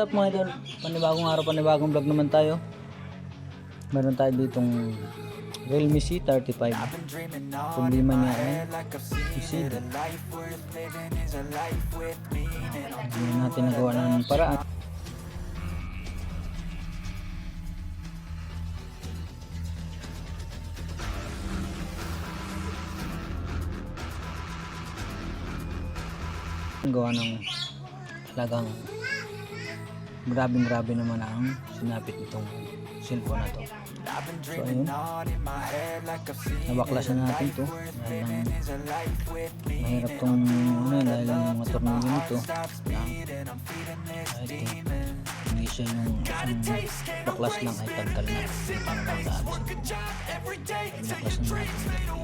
up mga idol? Panibagong araw, panibagong vlog naman tayo. Meron tayo ditong Realme C35. Problema niya ay isida. Hindi na natin nagawa ng paraan. gawa ng talagang grabing grabe naman ang sinapit itong cellphone na to. So ayun. Nabaklasan natin to. Dahil mahirap tong ano dahil yung mga tornilyo nito I think hindi siya yung isang baklas lang ay tagkal na. Maalis ito nabaklasan natin.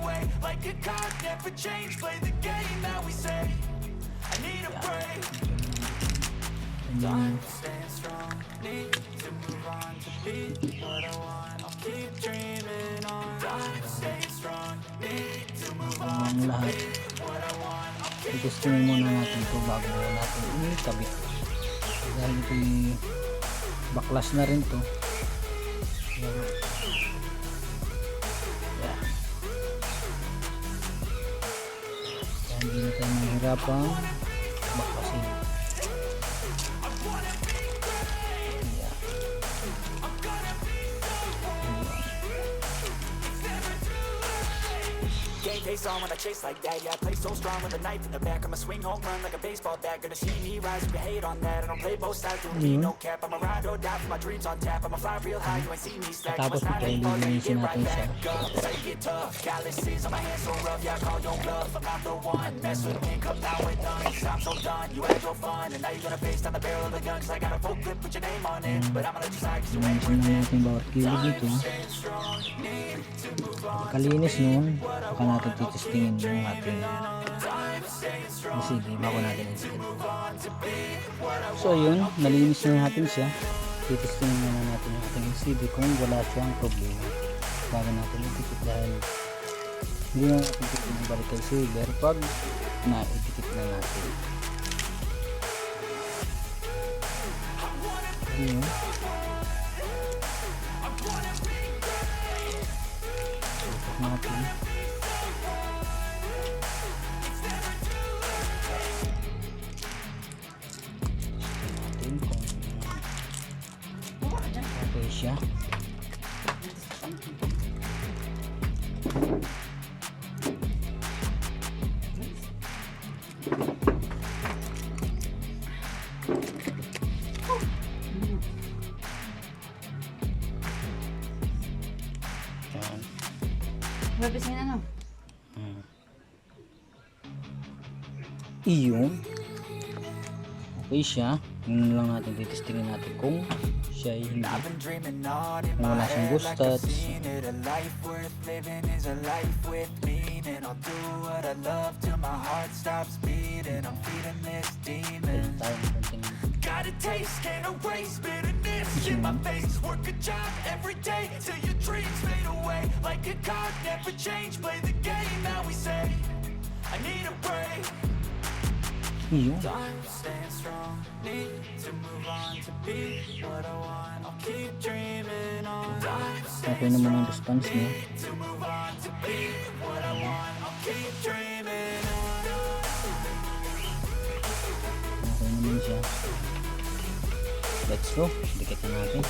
And then ang lahat itestingin muna natin ito bago natin inikabit dahil ito baklas na rin to Ayan. Yeah. Kaya hindi na tayo mahirapan face on when I chase like that. Yeah, I play so strong with a knife in the back. I'ma swing home run like a baseball bat. Gonna see me rise you hate on that. I don't play both sides, doing me no cap. I'ma ride or die for my dreams on tap. I'ma fly real high, you ain't see me slack. Tapos ito, get right natin siya. you get tough. Calluses on my hands so rough, yeah, I call your bluff. I'm not the one. Mess with me, come down with. Cause I'm so done. You had your fun, and now you're gonna face down the barrel of the gun. Cause I got a full clip with your name on it. But let you slide, cause you ain't Linisin na natin bawat kilid nito. Pagkalinis nun, baka natin titistingin yung ating LCD bago natin isikit. So yun, nalinis na natin siya. Titistingin na natin yung ating LCD kung wala siyang problema. Bago natin itikit dahil hindi na natin titignan balik kay silver pag na-itikit na natin. Natin. Natin siya. Babis nga ano? Hmm. Iyon. Okay siya. Yun lang natin titistingin natin kung siya ay hindi. I've been dreaming on in Kung my wala siyang head ghost like I've touch. seen it. A life worth living is a life with meaning. I'll do what I love till my heart stops beating. I'm feeding this demon. Pwede tayo ng konting Got a taste, can't erase bitterness in my face. Work a job every day till your dreams fade away. Like a card, never change. Play the game that we say. I need a break. Staying Okay naman ang response niya. Okay naman siya. Let's go. Dikit na natin.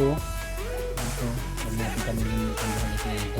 Ito. Ito. Huwag natin ito yung tandog.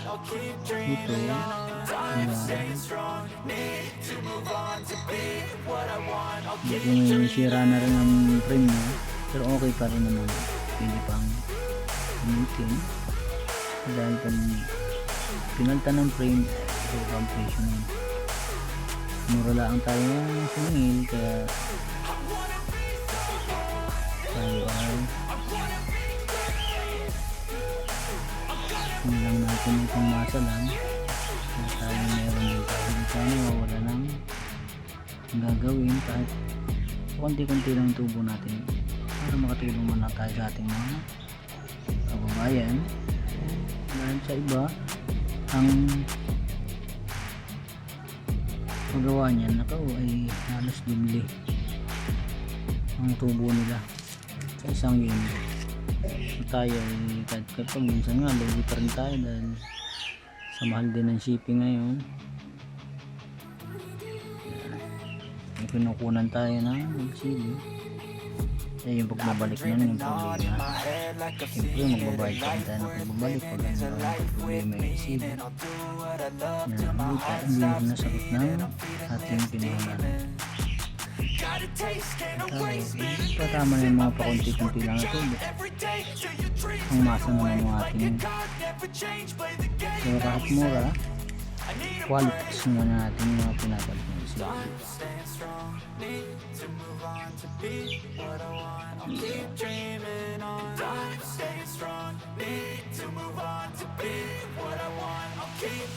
Ito. Ayan. Medyo may sira na rin ang frame niya. Pero okay pa rin naman pili pang gamitin dahil pag pinalta ng frame ito ang presyo na yun mura lang tayo ng sumingil kaya tayo natin itong masa lang kaya tayo meron din tayo tayo wala nang gagawin. Kahit konti-konti lang tubo natin para makatulong man lang tayo sa ating mga kababayan. Dahil sa iba ang magawa niyan nakaw ay halos bibli ang tubo nila sa isang unit tayo ay kahit kapag minsan nga lugi pa rin tayo dahil sa mahal din ng shipping ngayon. May kinukunan tayo ng LCD eh yung pagbabalik nun yung problema siyempre magbabayad pa rin tayo ng pagbabalik. Pag ano ang problema yung LCD na hindi, ta, hindi na nasagot ng ating pinuhunan tayo patama na yung mga pakunti-kunti lang ito ang masa naman yung ating pero kahit mura qualities naman natin yung mga pinapalit ng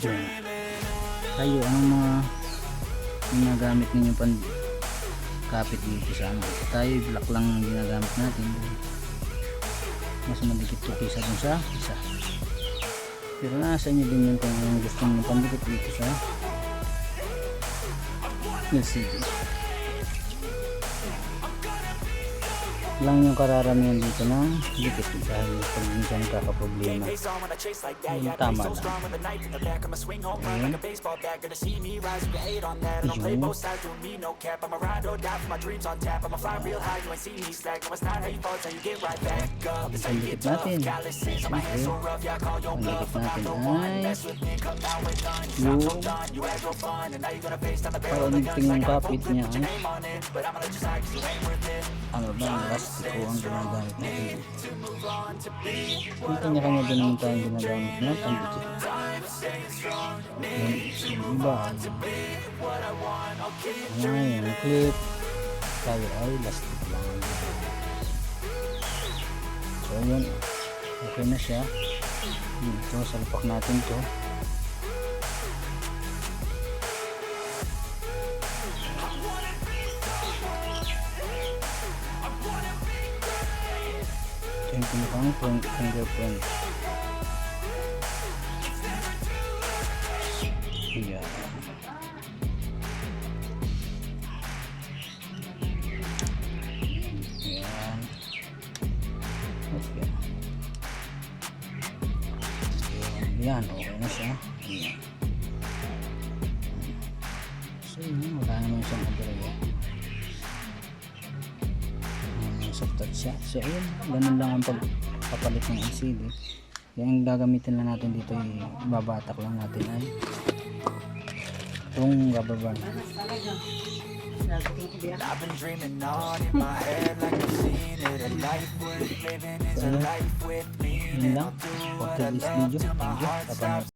Yan. Kayo, anong mga ginagamit ninyo pan kapit dito sa ano? Tayo, black lang ang ginagamit natin. Mas madikit to kaysa dun sa isa. Pero nasa inyo din yun kung gusto nyo pandikit dito sa LCD. Lang yung kararamihan dito ng dikit dahil pag minsan kakaproblema. Yung tama lang. Ayun. like a baseball bat. Gonna see me rise, you can hate on that. I don't play Ayun. both sides, doing me no cap. I'ma ride or die for my dreams on tap. I'ma fly real high, you ain't see me slack. No, it's not how you fall, it's how you get right back up. It's how you get Pandikit natin. tough. Calluses on my hands so rough, yeah, I call your bluff. Pandikit I'm not natin ay yung I'm done, you had your fun, and now you're gonna face down the barrel parang of guns tingin like ng I kapit niya your plastiko ang ginagamit natin yung kanya-kanya din naman tayong ginagamit na pandikit yung iba ay ngayon clip tayo ay plastic lang. So yun. Okay na siya. Dito salpak natin to ito yung pinakang print- fingerprint yan yan okay yan okay na siya yan so yun wala naman siyang aberya siya. So ayun ganun lang ang pagpapalit ng LCD yung gagamitin lang natin dito ay babatak lang natin ay itong rubber band I've been dreaming on in my head like I've seen it. A life worth living is a life with yun meaning. lang. For today's video thank you. Kapag